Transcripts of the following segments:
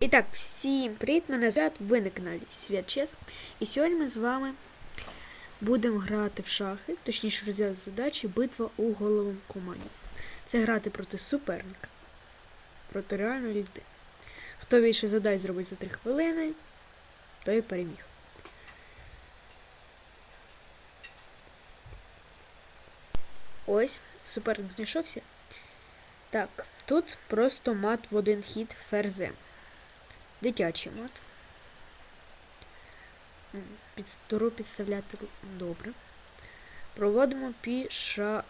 І так, всім привіт, мене звати, ви на каналі Свят Чес. І сьогодні ми з вами будемо грати в шахи, точніше розв'язати задачі битва у головому команді. Це грати проти суперника, проти реальної людини. Хто більше задач зробить за 3 хвилини, той і переміг. Ось, суперник знайшовся. Так, тут просто мат в один хід ферзем. Дитячий мат. М, Під туру підставляти добре. Проводимо пішака.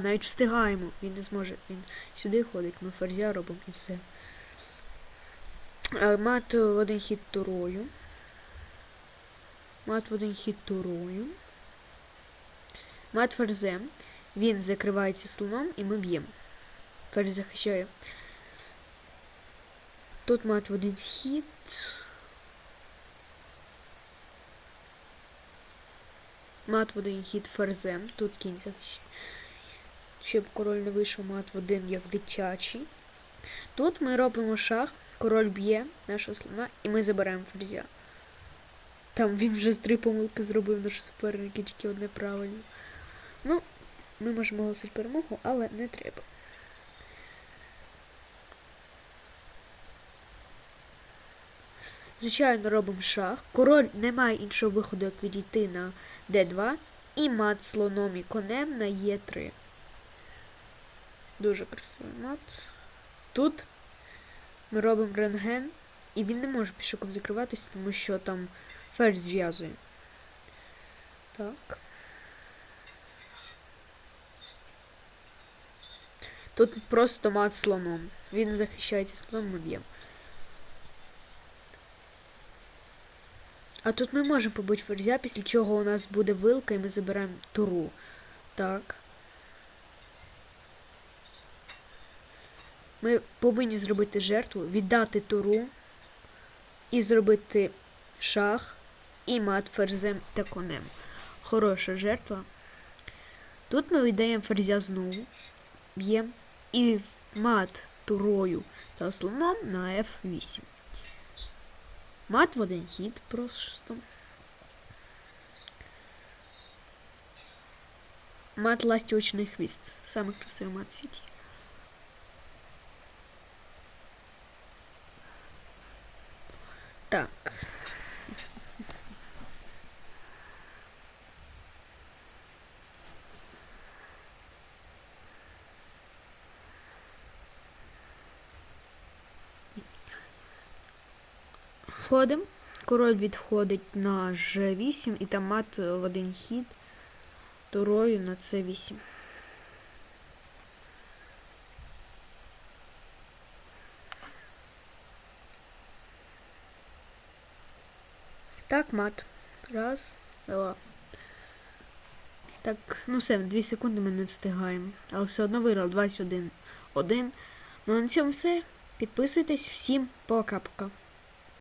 Навіть встигаємо. Він не зможе. Він сюди ходить. Ми ферзя робимо і все. Е, Мат в один хід турою. Мат в один хід турою. Мат ферзем. Він закривається слоном і ми б'ємо. Ферзь захищає. Тут мат в один хід. Мат в один хід ферзем. Тут захищає. Щоб король не вийшов мат в один як дитячий. Тут ми робимо шах, король б'є нашого слона і ми забираємо ферзя. Там він вже з три помилки зробив наш суперник і тільки одне правильно. Ну, ми можемо оголосити перемогу, але не треба. Звичайно, робимо шах. Король не має іншого виходу, як відійти на d2 і мат слоном і конем на e3. Дуже красивий мат. Тут ми робимо рентген, і він не може пішоком закриватися, тому що там ферзь зв'язує. Так. Тут просто мат слоном. Він захищається слоном, ми б'ємо. А тут ми можемо побити ферзя, після чого у нас буде вилка і ми забираємо туру. Так. Ми повинні зробити жертву, віддати туру і зробити шах і мат ферзем та конем. Хороша жертва. Тут ми віддаємо ферзя знову, б'ємо і мат турою та слоном на F8. Мат в один хід просто. Мат ластівочний хвіст. Самий красивий мат в світі. Так. Входимо. Король відходить на G8 і там мат в один хід турою на C8. Так, мат. Раз, два. Так, ну все, дві секунди ми не встигаємо. Але все одно виграв 21. 1. Ну а на цьому все. Підписуйтесь. Всім пока-пока.